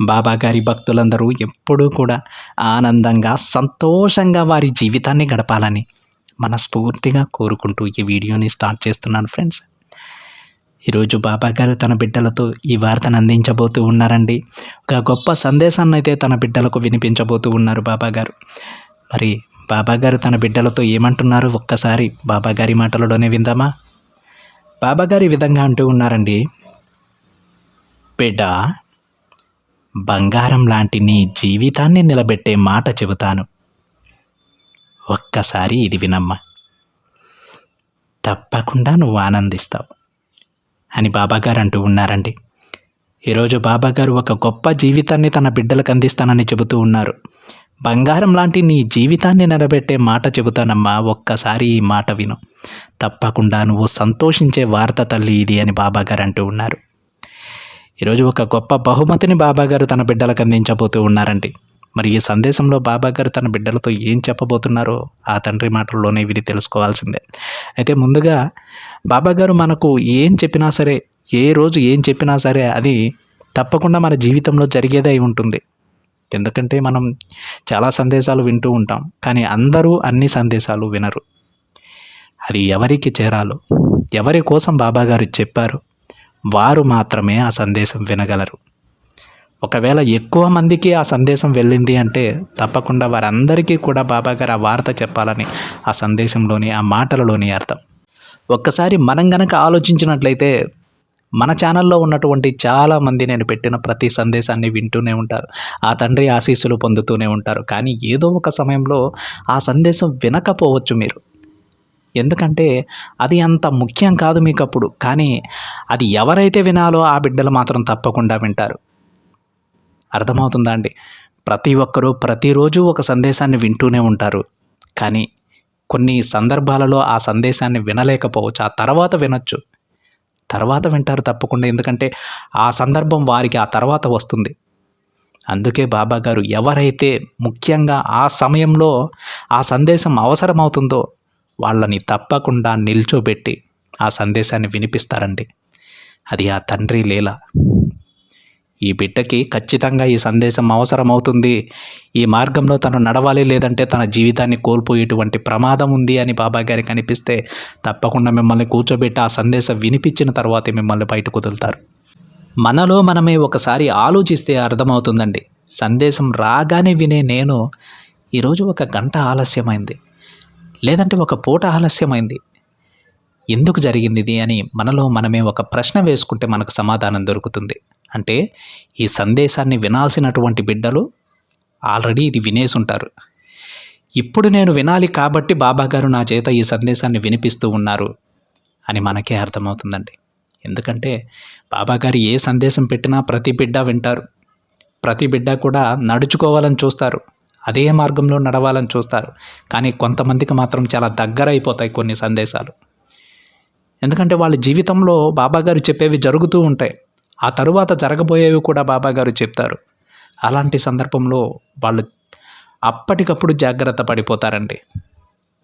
బాబా గారి భక్తులందరూ ఎప్పుడూ కూడా ఆనందంగా సంతోషంగా వారి జీవితాన్ని గడపాలని మనస్ఫూర్తిగా కోరుకుంటూ ఈ వీడియోని స్టార్ట్ చేస్తున్నాను ఫ్రెండ్స్. ఈరోజు బాబా గారు తన బిడ్డలతో ఈ వార్తను అందించబోతూ ఉన్నారండి. ఒక గొప్ప సందేశాన్ని అయితే తన బిడ్డలకు వినిపించబోతూ ఉన్నారు బాబా గారు మరి బాబా గారు తన బిడ్డలతో ఏమంటున్నారు? ఒక్కసారి బాబా గారి మాటలలోనే విందామా? బాబా గారు ఈ విధంగా అంటూ ఉన్నారండి. బిడ్డ బంగారం లాంటి నీ జీవితాన్ని నిలబెట్టే మాట చెబుతాను. ఒక్కసారి ఇది వినమ్మా. తప్పకుండా నువ్వు ఆనందిస్తావు. అని బాబాగారు అంటూ ఉన్నారండి. ఈరోజు బాబాగారు ఒక గొప్ప జీవితాన్ని తన బిడ్డలకు అందిస్తానని చెబుతూ ఉన్నారు. బంగారం లాంటి నీ జీవితాన్ని నిలబెట్టే మాట చెబుతానమ్మా. ఒక్కసారి ఈ మాట విను. తప్పకుండా నువ్వు సంతోషించే వార్త తల్లి ఇది అని బాబాగారు అంటూ ఉన్నారు. ఈరోజు ఒక గొప్ప బహుమతిని బాబాగారు తన బిడ్డలకు అందించబోతూ ఉన్నారండి. మరి ఈ సందేశంలో బాబాగారు తన బిడ్డలతో ఏం చెప్పబోతున్నారో ఆ తండ్రి మాటల్లోనే వీరి తెలుసుకోవాల్సిందే. అయితే ముందుగా బాబాగారు మనకు ఏం చెప్పినా సరే ఏ రోజు ఏం చెప్పినా సరే అది తప్పకుండా మన జీవితంలో జరిగేదే అయి ఉంటుంది. ఎందుకంటే మనం చాలా సందేశాలు వింటూ ఉంటాం కానీ అందరూ అన్ని సందేశాలు వినరు. అది ఎవరికి చేరాలో ఎవరి కోసం బాబాగారు చెప్పారు వారు మాత్రమే ఆ సందేశం వినగలరు. ఒకవేళ ఎక్కువ మందికి ఆ సందేశం వెళ్ళింది అంటే తప్పకుండా వారందరికీ కూడా బాబాగారు ఆ వార్త చెప్పాలని ఆ సందేశంలోని ఆ మాటలలోని అర్థం. ఒక్కసారి మనం గనక ఆలోచించినట్లయితే మన ఛానల్లో ఉన్నటువంటి చాలామంది నేను పెట్టిన ప్రతి సందేశాన్ని వింటూనే ఉంటారు. ఆ తండ్రి ఆశీస్సులు పొందుతూనే ఉంటారు. కానీ ఏదో ఒక సమయంలో ఆ సందేశం వినకపోవచ్చు మీరు. ఎందుకంటే అది అంత ముఖ్యం కాదు మీకు అప్పుడు కానీ అది ఎవరైతే వినాలో ఆ బిడ్డలు మాత్రం తప్పకుండా వింటారు. అర్థమవుతుందా అండి? ప్రతి ఒక్కరూ ప్రతిరోజు ఒక సందేశాన్ని వింటూనే ఉంటారు. కానీ కొన్ని సందర్భాలలో ఆ సందేశాన్ని వినలేకపోవచ్చు. ఆ తర్వాత వినొచ్చు. తర్వాత వింటారు తప్పకుండా. ఎందుకంటే ఆ సందర్భం వారికి ఆ తర్వాత వస్తుంది. అందుకే బాబా గారు ఎవరైతే ముఖ్యంగా ఆ సమయంలో ఆ సందేశం అవసరమవుతుందో వాళ్ళని తప్పకుండా నిల్చోబెట్టి ఆ సందేశాన్ని వినిపిస్తారండి. అది ఆ తండ్రి లీల. ఈ బిడ్డకి ఖచ్చితంగా ఈ సందేశం అవసరమవుతుంది. ఈ మార్గంలో తను నడవాలి లేదంటే తన జీవితాన్ని కోల్పోయేటువంటి ప్రమాదం ఉంది అని బాబా గారికి అనిపిస్తే తప్పకుండా మిమ్మల్ని కూర్చోబెట్టి ఆ సందేశం వినిపించిన తర్వాతే మిమ్మల్ని బయటకు వదులుతారు. మనలో మనమే ఒకసారి ఆలోచిస్తే అర్థమవుతుందండి. సందేశం రాగానే వినే నేను ఈరోజు ఒక గంట ఆలస్యమైంది. లేదంటే ఒక పూట ఆలస్యమైంది. ఎందుకు జరిగింది ఇది అని మనలో మనమే ఒక ప్రశ్న వేసుకుంటే మనకు సమాధానం దొరుకుతుంది. అంటే ఈ సందేశాన్ని వినాల్సినటువంటి బిడ్డలు ఆల్రెడీ ఇది వినేసి ఉంటారు ఇప్పుడు నేను వినాలి కాబట్టి బాబాగారు నా చేత ఈ సందేశాన్ని వినిపిస్తూ ఉన్నారు అని మనకే అర్థమవుతుందండి. ఎందుకంటే బాబాగారు ఏ సందేశం పెట్టినా ప్రతి బిడ్డ వింటారు. ప్రతి బిడ్డ కూడా నడుచుకోవాలని చూస్తారు. అదే మార్గంలో నడవాలని చూస్తారు. కానీ కొంతమందికి మాత్రం చాలా దగ్గర అయిపోతాయి కొన్ని సందేశాలు. ఎందుకంటే వాళ్ళ జీవితంలో బాబాగారు చెప్పేవి జరుగుతూ ఉంటాయి. ఆ తరువాత జరగబోయేవి కూడా బాబాగారు చెప్తారు. అలాంటి సందర్భంలో వాళ్ళు అప్పటికప్పుడు జాగ్రత్త పడిపోతారండి.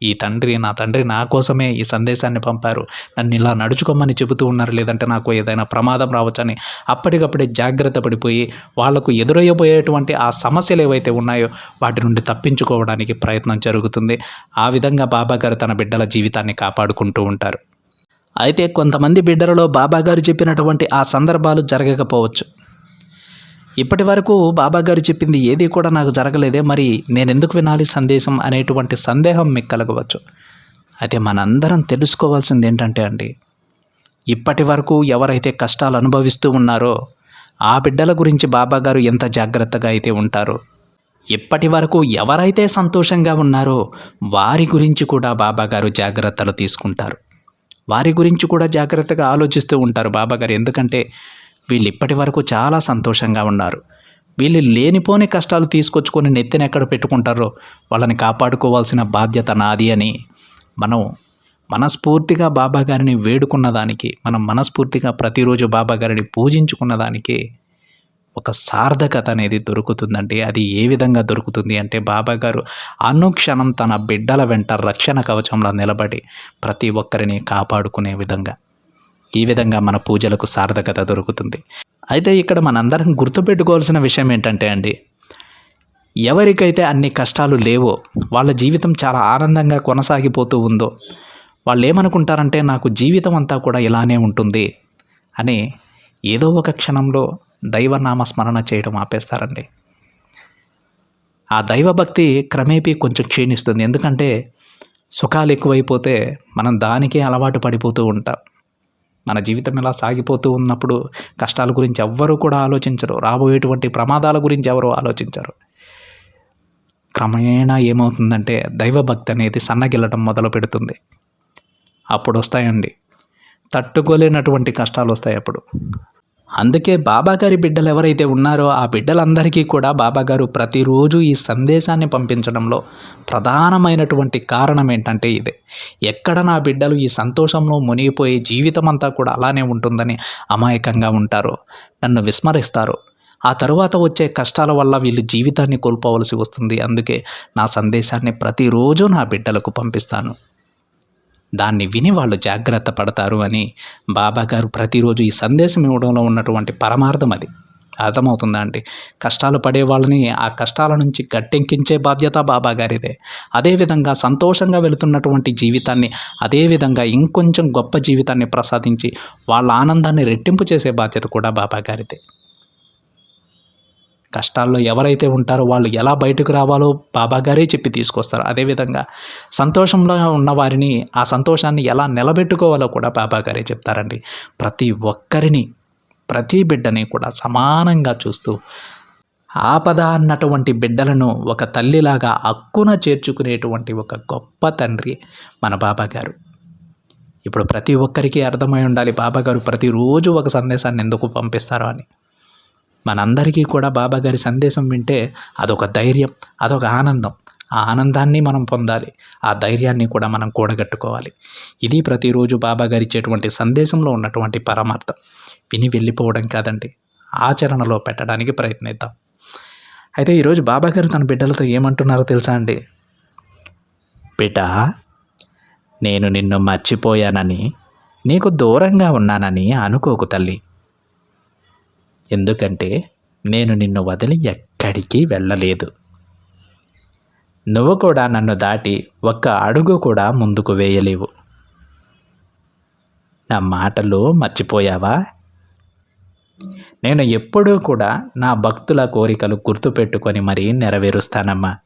ఈ తండ్రి నా తండ్రి నా కోసమే ఈ సందేశాన్ని పంపారు. నన్ను ఇలా నడుచుకోమని చెబుతూ ఉన్నారు. లేదంటే నాకు ఏదైనా ప్రమాదం రావచ్చని అప్పటికప్పుడే జాగ్రత్త పడిపోయి వాళ్ళకు ఎదురయ్యబోయేటువంటి ఆ సమస్యలు ఏవైతే ఉన్నాయో వాటి నుండి తప్పించుకోవడానికి ప్రయత్నం జరుగుతుంది. ఆ విధంగా బాబా గారు తన బిడ్డల జీవితాన్ని కాపాడుకుంటూ ఉంటారు. అయితే కొంతమంది బిడ్డలలో బాబాగారు చెప్పినటువంటి ఆ సందర్భాలు జరగకపోవచ్చు. ఇప్పటి వరకు బాబాగారు చెప్పింది ఏది కూడా నాకు జరగలేదే. మరి నేను ఎందుకు వినాలి సందేశం అనేటువంటి సందేహం మీకు కలగవచ్చు. అయితే మనందరం తెలుసుకోవాల్సింది ఏంటంటే అండి ఇప్పటి వరకు ఎవరైతే కష్టాలు అనుభవిస్తూ ఉన్నారో ఆ బిడ్డల గురించి బాబాగారు ఎంత జాగ్రత్తగా అయితే ఉంటారో ఇప్పటి వరకు ఎవరైతే సంతోషంగా ఉన్నారో వారి గురించి కూడా బాబాగారు జాగ్రత్తలు తీసుకుంటారు. వారి గురించి కూడా జాగ్రత్తగా ఆలోచిస్తూ ఉంటారు బాబాగారు ఎందుకంటే వీళ్ళు ఇప్పటి వరకు చాలా సంతోషంగా ఉన్నారు. వీళ్ళు లేనిపోని కష్టాలు తీసుకొచ్చుకొని నెత్తిన ఎక్కడ పెట్టుకుంటారో వాళ్ళని కాపాడుకోవాల్సిన బాధ్యత నాది అని మనం మనస్ఫూర్తిగా బాబా గారిని వేడుకున్న దానికి మనం మనస్ఫూర్తిగా ప్రతిరోజు బాబా గారిని పూజించుకున్న దానికి ఒక సార్థకత అనేది దొరుకుతుందండి. అది ఏ విధంగా దొరుకుతుంది అంటే బాబా గారు అనుక్షణం తన బిడ్డల వెంట రక్షణ కవచంలో నిలబడి ప్రతి ఒక్కరిని కాపాడుకునే విధంగా ఈ విధంగా మన పూజలకు సార్థకత దొరుకుతుంది. అయితే ఇక్కడ మనందరం గుర్తుపెట్టుకోవాల్సిన విషయం ఏంటంటే అండి ఎవరికైతే అన్ని కష్టాలు లేవో వాళ్ళ జీవితం చాలా ఆనందంగా కొనసాగిపోతూ ఉందో వాళ్ళు ఏమనుకుంటారంటే నాకు జీవితం అంతా కూడా ఇలానే ఉంటుంది అని ఏదో ఒక క్షణంలో దైవనామ స్మరణ చేయడం ఆపేస్తారండి. ఆ దైవభక్తి క్రమేపీ కొంచెం క్షీణిస్తుంది. ఎందుకంటే సుఖాలు ఎక్కువైపోతే మనం దానికే అలవాటు పడిపోతూ ఉంటాం. మన జీవితం ఇలా సాగిపోతూ ఉన్నప్పుడు కష్టాల గురించి ఎవ్వరూ కూడా ఆలోచించరు. రాబోయేటువంటి ప్రమాదాల గురించి ఎవరు ఆలోచించరు. క్రమేణా ఏమవుతుందంటే దైవభక్తి అనేది సన్నగిల్లడం మొదలు పెడుతుంది. అప్పుడు వస్తాయండి. తట్టుకోలేనటువంటి కష్టాలు వస్తాయి అప్పుడు. అందుకే బాబాగారి బిడ్డలు ఎవరైతే ఉన్నారో ఆ బిడ్డలందరికీ కూడా బాబాగారు ప్రతిరోజు ఈ సందేశాన్ని పంపించడంలో ప్రధానమైనటువంటి కారణం ఏంటంటే ఇదే. ఎక్కడ నా బిడ్డలు ఈ సంతోషంలో మునిగిపోయి జీవితం అంతా కూడా అలానే ఉంటుందని అమాయకంగా ఉంటారో నన్ను విస్మరిస్తారు ఆ తరువాత వచ్చే కష్టాల వల్ల వీళ్ళు జీవితాన్ని కోల్పోవలసి వస్తుంది. అందుకే నా సందేశాన్ని ప్రతిరోజు నా బిడ్డలకు పంపిస్తాను. దాన్ని విని వాళ్ళు జాగ్రత్త పడతారు అని బాబాగారు ప్రతిరోజు ఈ సందేశం ఇవ్వడంలో ఉన్నటువంటి పరమార్థం అది. అర్థమవుతుందా అండి? కష్టాలు పడే వాళ్ళని ఆ కష్టాల నుంచి గట్టెక్కించే బాధ్యత బాబా గారిదే. అదేవిధంగా సంతోషంగా వెళుతున్నటువంటి జీవితాన్ని అదేవిధంగా ఇంకొంచెం గొప్ప జీవితాన్ని ప్రసాదించి వాళ్ళ ఆనందాన్ని రెట్టింపు చేసే బాధ్యత కూడా బాబా గారిదే. కష్టాల్లో ఎవరైతే ఉంటారో వాళ్ళు ఎలా బయటకు రావాలో బాబా గారే చెప్పి తీసుకొస్తారు. అదేవిధంగా సంతోషంలో ఉన్న వారిని ఆ సంతోషాన్ని ఎలా నిలబెట్టుకోవాలో కూడా బాబా గారే చెప్తారండి. ప్రతి ఒక్కరిని ప్రతి బిడ్డని కూడా సమానంగా చూస్తూ ఆపద అన్నటువంటి బిడ్డలను ఒక తల్లిలాగా అక్కున చేర్చుకునేటువంటి ఒక గొప్ప తండ్రి మన బాబా గారు. ఇప్పుడు ప్రతి ఒక్కరికి అర్థమై ఉండాలి బాబాగారు ప్రతిరోజు ఒక సందేశాన్ని ఎందుకు పంపిస్తారో అని. మనందరికీ కూడా బాబాగారి సందేశం వింటే అదొక ధైర్యం అదొక ఆనందం. ఆ ఆనందాన్ని మనం పొందాలి ఆ ధైర్యాన్ని కూడా మనం కూడగట్టుకోవాలి. ఇది ప్రతిరోజు బాబాగారు ఇచ్చేటువంటి సందేశంలో ఉన్నటువంటి పరమార్థం. విని వెళ్ళిపోవడం కాదండి ఆచరణలో పెట్టడానికి ప్రయత్నిద్దాం. అయితే ఈరోజు బాబాగారు తన బిడ్డలతో ఏమంటున్నారో తెలుసా అండి? బిడ్డ నేను నిన్ను మర్చిపోయానని నీకు దూరంగా ఉన్నానని అనుకోకు తల్లి. ఎందుకంటే నేను నిన్ను వదిలి ఎక్కడికి వెళ్ళలేదు. నువ్వు కూడా నన్ను దాటి ఒక్క అడుగు కూడా ముందుకు వేయలేవు. నా మాటలు మర్చిపోయావా? నేను ఎప్పుడూ కూడా నా భక్తుల కోరికలు గుర్తుపెట్టుకొని మరీ నెరవేరుస్తానమ్మా.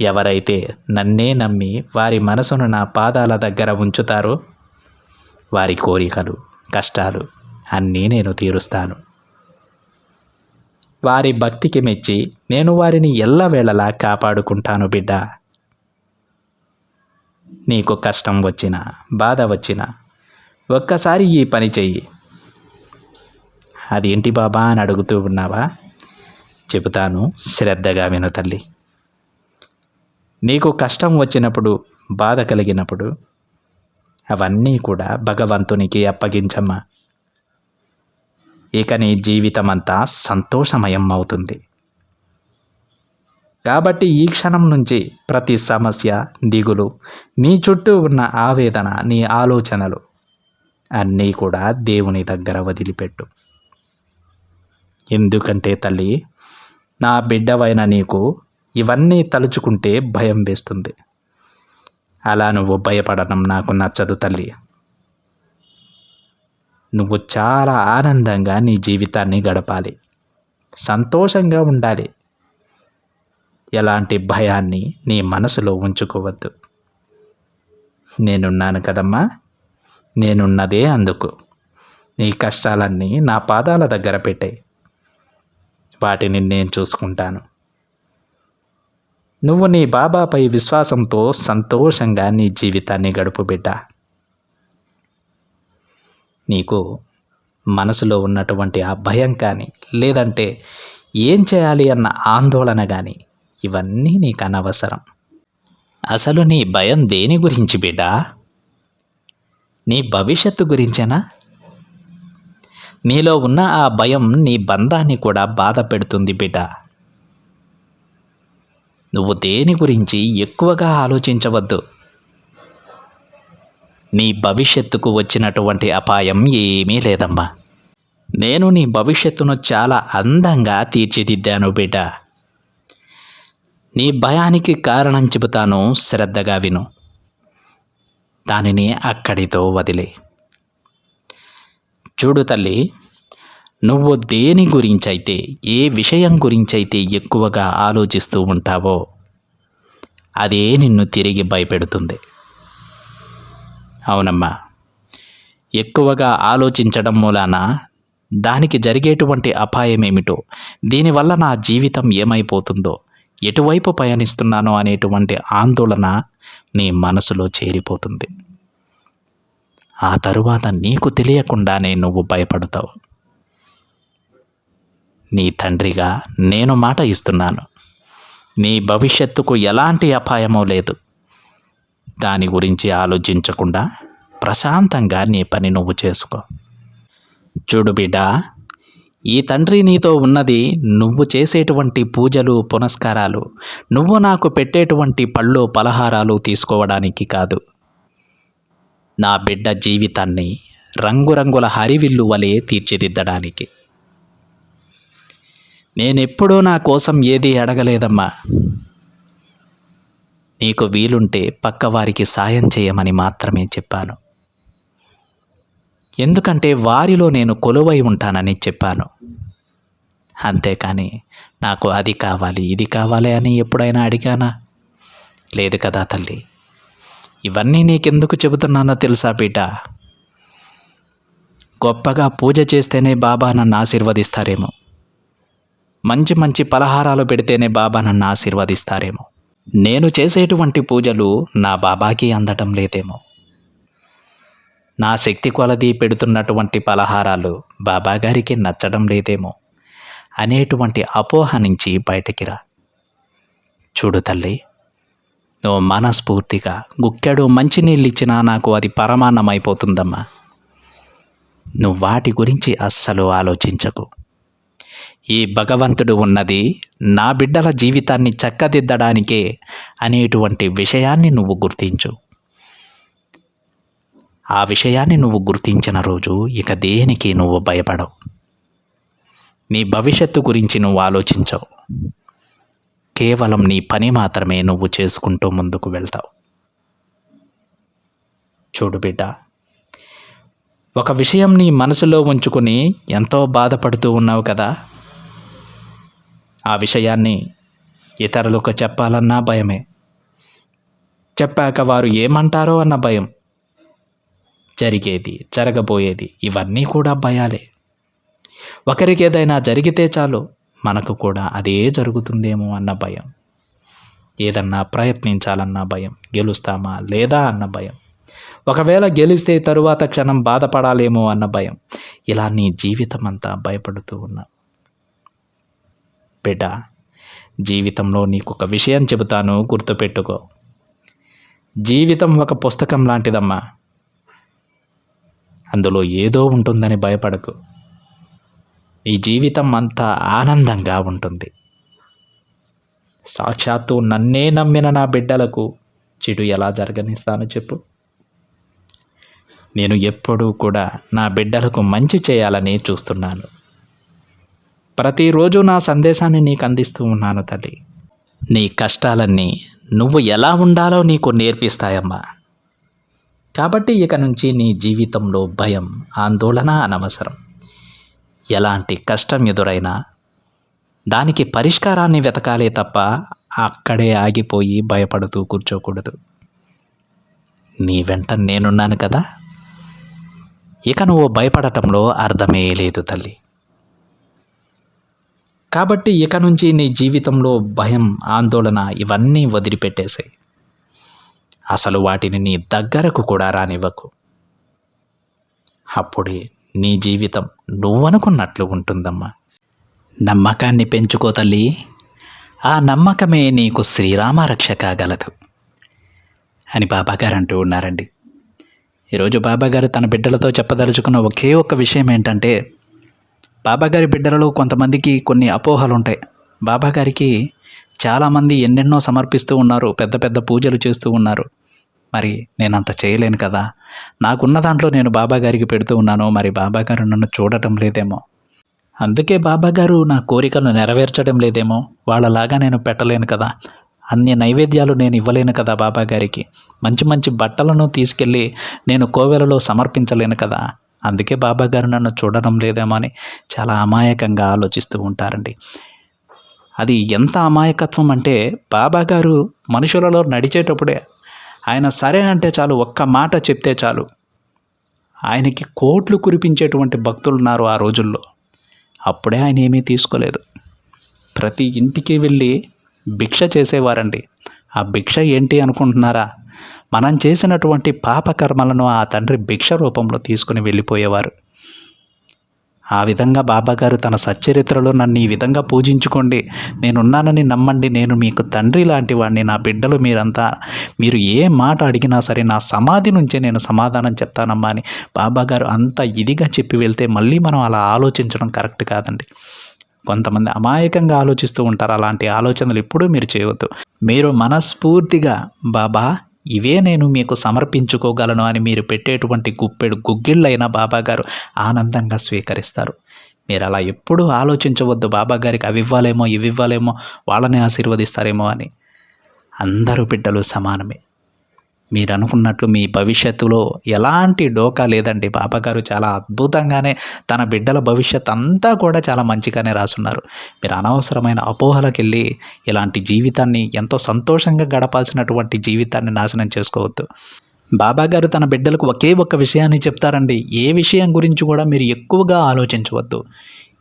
ఎవరైతే నన్నే నమ్మి వారి మనసును నా పాదాల దగ్గర ఉంచుతారో వారి కోరికలు కష్టాలు అన్నీ నేను తీరుస్తాను. వారి భక్తికి మెచ్చి నేను వారిని ఎల్లవేళలా కాపాడుకుంటాను బిడ్డ. నీకు కష్టం వచ్చినా బాధ వచ్చినా ఒక్కసారి ఈ పని చెయ్యి. అదేంటి బాబా అని అడుగుతూ ఉన్నావా? చెబుతాను శ్రద్ధగా విను తల్లి. నీకు కష్టం వచ్చినప్పుడు బాధ కలిగినప్పుడు అవన్నీ కూడా భగవంతునికి అప్పగించమ్మా. ఇక నీ జీవితమంతా సంతోషమయం అవుతుంది కాబట్టి ఈ క్షణం నుంచి ప్రతి సమస్య దిగులు నీ చుట్టూ ఉన్న ఆవేదన నీ ఆలోచనలు అన్నీ కూడా దేవుని దగ్గర వదిలిపెట్టు. ఎందుకంటే తల్లి నా బిడ్డవైన నీకు ఇవన్నీ తలుచుకుంటే భయం వేస్తుంది. అలా నువ్వు భయపడడం నాకు నచ్చదు తల్లి. నువ్వు చాలా ఆనందంగా నీ జీవితాన్ని గడపాలి. సంతోషంగా ఉండాలి. ఎలాంటి భయాన్ని నీ మనసులో ఉంచుకోవద్దు. నేనున్నాను కదమ్మా. నేనున్నదే అందుకు. నీ కష్టాలన్నీ నా పాదాల దగ్గర పెట్టాయి. వాటిని నేను చూసుకుంటాను. నువ్వు నీ బాబాపై విశ్వాసంతో సంతోషంగా నీ జీవితాన్ని గడుపు బిడ్డ. నీకు మనసులో ఉన్నటువంటి ఆ భయం కానీ లేదంటే ఏం చేయాలి అన్న ఆందోళన కానీ ఇవన్నీ నీకు అనవసరం. అసలు నీ భయం దేని గురించి బిడ్డ? నీ భవిష్యత్తు గురించేనా? నీలో ఉన్న ఆ భయం నీ బంధాన్ని కూడా బాధ పెడుతుంది బిడ్డ. నువ్వు దేని గురించి ఎక్కువగా ఆలోచించవద్దు. నీ భవిష్యత్తుకు వచ్చినటువంటి అపాయం ఏమీ లేదమ్మా. నేను నీ భవిష్యత్తును చాలా అందంగా తీర్చిదిద్దాను బిడ్డ. నీ భయానికి కారణం చెబుతాను శ్రద్ధగా విను. దానిని అక్కడితో వదిలే. చూడు తల్లి నువ్వు దేని గురించైతే ఏ విషయం గురించైతే ఎక్కువగా ఆలోచిస్తూ ఉంటావో అదే నిన్ను తిరిగి భయపెడుతుంది. అవునమ్మా. ఎక్కువగా ఆలోచించడం మూలాన దానికి జరిగేటువంటి అపాయం ఏమిటో దీనివల్ల నా జీవితం ఏమైపోతుందో ఎటువైపు పయనిస్తున్నానో అనేటువంటి ఆందోళన నీ మనసులో చేరిపోతుంది. ఆ తరువాత నీకు తెలియకుండానే నువ్వు భయపడతావు. నీ తండ్రిగా నేను మాట ఇస్తున్నాను. నీ భవిష్యత్తుకు ఎలాంటి అపాయమో లేదు. దాని గురించి ఆలోచించకుండా ప్రశాంతంగా నీ పని నువ్వు చేసుకో. చూడు బిడ్డ ఈ తండ్రి నీతో ఉన్నది నువ్వు చేసేటువంటి పూజలు పునస్కారాలు నువ్వు నాకు పెట్టేటువంటి పళ్ళు పలహారాలు తీసుకోవడానికి కాదు. నా బిడ్డ జీవితాన్ని రంగురంగుల హరివిల్లు వలె తీర్చిదిద్దడానికి. నేనెప్పుడూ నా కోసం ఏదీ అడగలేదమ్మా. నీకు వీలుంటే పక్కవారికి సాయం చేయమని మాత్రమే చెప్పాను. ఎందుకంటే వారిలో నేను కొలువై ఉంటానని చెప్పాను. అంతేకాని నాకు అది కావాలి ఇది కావాలి అని ఎప్పుడైనా అడిగానా? లేదు కదా తల్లి. ఇవన్నీ నీకెందుకు చెబుతున్నానో తెలుసా బిడ్డ? గొప్పగా పూజ చేస్తేనే బాబా నన్ను ఆశీర్వదిస్తారేమో. మంచి మంచి పలహారాలు పెడితేనే బాబా నన్ను ఆశీర్వదిస్తారేమో. నేను చేసేటువంటి పూజలు నా బాబాకి అందటం లేదేమో. నా శక్తి కొలది పెడుతున్నటువంటి పలహారాలు బాబాగారికి నచ్చడం లేదేమో అనేటువంటి అపోహ నుంచి బయటికి రా. చూడు తల్లి నువ్వు మనస్ఫూర్తిగా గుక్కెడు మంచినీళ్ళిచ్చినా నాకు అది పరమాన్నం అయిపోతుందమ్మా నువ్వు వాటి గురించి అస్సలు ఆలోచించకు. ఈ భగవంతుడు ఉన్నది నా బిడ్డల జీవితాన్ని చక్కదిద్దడానికే అనేటువంటి విషయాన్ని నువ్వు గుర్తించు. ఆ విషయాన్ని నువ్వు గుర్తించిన రోజు ఇక దేనికి నువ్వు భయపడవు. నీ భవిష్యత్తు గురించి నువ్వు ఆలోచించవు. కేవలం నీ పని మాత్రమే నువ్వు చేసుకుంటూ ముందుకు వెళ్తావు. చూడు బిడ్డ ఒక విషయం నీ మనసులో ఉంచుకొని ఎంతో బాధపడుతూ ఉన్నావు కదా? ఆ విషయాన్ని ఇతరులకు చెప్పాలన్నా భయమే. చెప్పాక వారు ఏమంటారో అన్న భయం. జరిగేది జరగబోయేది ఇవన్నీ కూడా భయాలే. ఒకరికి ఏదైనా జరిగితే చాలు మనకు కూడా అదే జరుగుతుందేమో అన్న భయం. ఏదన్నా ప్రయత్నించాలన్న భయం గెలుస్తామా లేదా అన్న భయం. ఒకవేళ గెలిస్తే తరువాత క్షణం బాధపడాలేమో అన్న భయం. ఇలా నీ జీవితం అంతా భయపడుతూ ఉన్నా బిడ్డ. జీవితంలో నీకు ఒక విషయం చెబుతాను గుర్తుపెట్టుకో. జీవితం ఒక పుస్తకం లాంటిదమ్మా. అందులో ఏదో ఉంటుందని భయపడకు. ఈ జీవితం అంతా ఆనందంగా ఉంటుంది. సాక్షాత్తు నన్నే నమ్మిన నా బిడ్డలకు చెడు ఎలా జరగనిస్తాను చెప్పు. నేను ఎప్పుడూ కూడా నా బిడ్డలకు మంచి చేయాలని చూస్తున్నాను. ప్రతిరోజు నా సందేశాన్ని నీకు అందిస్తూ ఉన్నాను తల్లి. నీ కష్టాలన్నీ నువ్వు ఎలా ఉండాలో నీకు నేర్పిస్తాయమ్మా. కాబట్టి ఇక నుంచి నీ జీవితంలో భయం ఆందోళన అనవసరం. ఎలాంటి కష్టం ఎదురైనా దానికి పరిష్కారాన్ని వెతకాలే తప్ప అక్కడే ఆగిపోయి భయపడుతూ కూర్చోకూడదు. నీ వెంట నేనున్నాను కదా? ఇక నువ్వు భయపడటంలో అర్థమే లేదు తల్లి. కాబట్టి ఇక నుంచి నీ జీవితంలో భయం ఆందోళన ఇవన్నీ వదిలిపెట్టేసాయి. అసలు వాటిని నీ దగ్గరకు కూడా రానివ్వకు. అప్పుడే నీ జీవితం నువ్వనుకున్నట్లు ఉంటుందమ్మా. నమ్మకాన్ని పెంచుకో తల్లి. ఆ నమ్మకమే నీకు శ్రీరామ రక్ష కాగలదు అని బాబాగారు అంటూ ఉన్నారండి. ఈరోజు బాబాగారు తన బిడ్డలతో చెప్పదలుచుకున్న ఒకే ఒక్క విషయం ఏంటంటే బాబాగారి బిడ్డలలో కొంతమందికి కొన్ని అపోహలు ఉంటాయి బాబాగారికి చాలామంది ఎన్నెన్నో సమర్పిస్తూ ఉన్నారు పెద్ద పెద్ద పూజలు చేస్తూ ఉన్నారు. మరి నేను అంత చేయలేను కదా. నాకున్న దాంట్లో నేను బాబాగారికి పెడుతూ ఉన్నాను మరి బాబాగారు నన్ను చూడటం లేదేమో. అందుకే బాబాగారు నా కోరికలను నెరవేర్చడం లేదేమో. వాళ్ళలాగా నేను పెట్టలేను కదా. అన్ని నైవేద్యాలు నేను ఇవ్వలేను కదా బాబాగారికి. మంచి మంచి బట్టలను తీసుకెళ్ళి నేను కోవెలలో సమర్పించలేను కదా. అందుకే బాబాగారు నన్ను చూడడం లేదేమో అని చాలా అమాయకంగా ఆలోచిస్తూ ఉంటారండి. అది ఎంత అమాయకత్వం అంటే బాబాగారు మనుషులలో నడిచేటప్పుడే ఆయన సరే అంటే చాలు ఒక్క మాట చెప్తే చాలు. ఆయనకి కోట్లు కురిపించేటువంటి భక్తులు ఉన్నారు ఆ రోజుల్లో. అప్పుడే ఆయన ఏమీ తీసుకోలేదు. ప్రతి ఇంటికి వెళ్ళి భిక్ష చేసేవారండి. ఆ భిక్ష ఏంటి అనుకుంటున్నారా? మనం చేసినటువంటి పాపకర్మలను ఆ తండ్రి భిక్ష రూపంలో తీసుకుని వెళ్ళిపోయేవారు. ఆ విధంగా బాబాగారు తన సచ్చరిత్రలో నన్ను ఈ విధంగా పూజించుకోండి. నేనున్నానని నమ్మండి. నేను మీకు తండ్రి లాంటి వాడిని నా బిడ్డలు మీరంతా. మీరు ఏ మాట అడిగినా సరే నా సమాధి నుంచే నేను సమాధానం చెప్తానమ్మా అని బాబాగారు అంత ఇదిగా చెప్పి వెళ్తే మళ్ళీ మనం అలా ఆలోచించడం కరెక్ట్ కాదండి. కొంతమంది అమాయకంగా ఆలోచిస్తూ ఉంటారు. అలాంటి ఆలోచనలు ఎప్పుడూ మీరు చేయవద్దు. మీరు మనస్ఫూర్తిగా బాబా ఇవే నేను మీకు సమర్పించుకోగలను అని మీరు పెట్టేటువంటి గుప్పెడు గుగ్గిళ్ళైన బాబాగారు ఆనందంగా స్వీకరిస్తారు. మీరు అలా ఎప్పుడూ ఆలోచించవద్దు. బాబాగారికి అవి ఇవ్వాలేమో ఇవి ఇవ్వాలేమో వాళ్ళని ఆశీర్వదిస్తారేమో అని. అందరూ బిడ్డలు సమానమే. మీరు అనుకున్నట్లు మీ భవిష్యత్తులో ఎలాంటి డోకా లేదండి. బాబాగారు చాలా అద్భుతంగానే తన బిడ్డల భవిష్యత్ అంతా కూడా చాలా మంచిగానే రాసున్నారు. మీరు అనవసరమైన అపోహలకు వెళ్ళి ఇలాంటి జీవితాన్ని ఎంతో సంతోషంగా గడపాల్సినటువంటి జీవితాన్ని నాశనం చేసుకోవద్దు. బాబాగారు తన బిడ్డలకు ఒకే ఒక్క విషయాన్ని చెప్తారండి. ఏ విషయం గురించి కూడా మీరు ఎక్కువగా ఆలోచించవద్దు.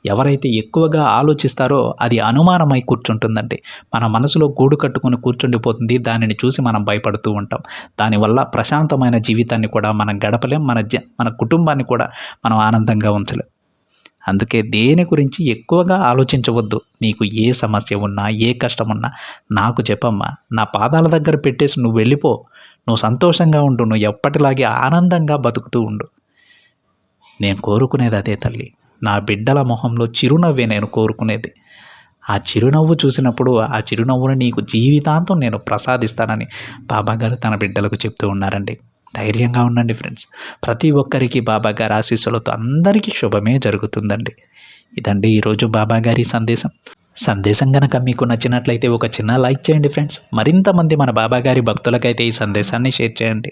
ఎవరైతే ఎక్కువగా ఆలోచిస్తారో అది అనుమానమై కూర్చుంటుందండి. మన మనసులో గూడు కట్టుకుని కూర్చుండిపోతుంది. దానిని చూసి మనం భయపడుతూ ఉంటాం. దానివల్ల ప్రశాంతమైన జీవితాన్ని కూడా మనం గడపలేం. మన జ మన కుటుంబాన్ని కూడా మనం ఆనందంగా ఉంచలేం. అందుకే దేని గురించి ఎక్కువగా ఆలోచించవద్దు. నీకు ఏ సమస్య ఉన్నా ఏ కష్టం ఉన్నా నాకు చెప్పమ్మా. నా పాదాల దగ్గర పెట్టేసి నువ్వు వెళ్ళిపో. నువ్వు సంతోషంగా ఉండు. నువ్వు ఎప్పటిలాగే ఆనందంగా బతుకుతూ ఉండు. నేను కోరుకునేది అదే తల్లి. నా బిడ్డల మొహంలో చిరునవ్వే నేను కోరుకునేది. ఆ చిరునవ్వు చూసినప్పుడు ఆ చిరునవ్వును నీకు జీవితాంతం నేను ప్రసాదిస్తానని బాబాగారు తన బిడ్డలకు చెప్తూ ఉన్నారండి. ధైర్యంగా ఉండండి ఫ్రెండ్స్. ప్రతి ఒక్కరికి బాబాగారి ఆశీస్సులతో అందరికీ శుభమే జరుగుతుందండి. ఇదండి ఈరోజు బాబాగారి సందేశం. సందేశం కనుక మీకు నచ్చినట్లయితే ఒక చిన్న లైక్ చేయండి ఫ్రెండ్స్. మరింతమంది మన బాబాగారి భక్తులకైతే ఈ సందేశాన్ని షేర్ చేయండి.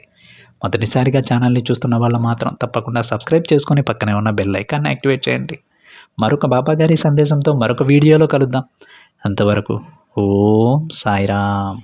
మొదటిసారిగా ఛానల్ని చూస్తున్న వాళ్ళు మాత్రం తప్పకుండా సబ్స్క్రైబ్ చేసుకొని పక్కనే ఉన్న బెల్ ఐకాన్ని యాక్టివేట్ చేయండి. మరొక బాబాగారి సందేశంతో మరొక వీడియోలో కలుద్దాం. అంతవరకు ఓం సాయిరామ్.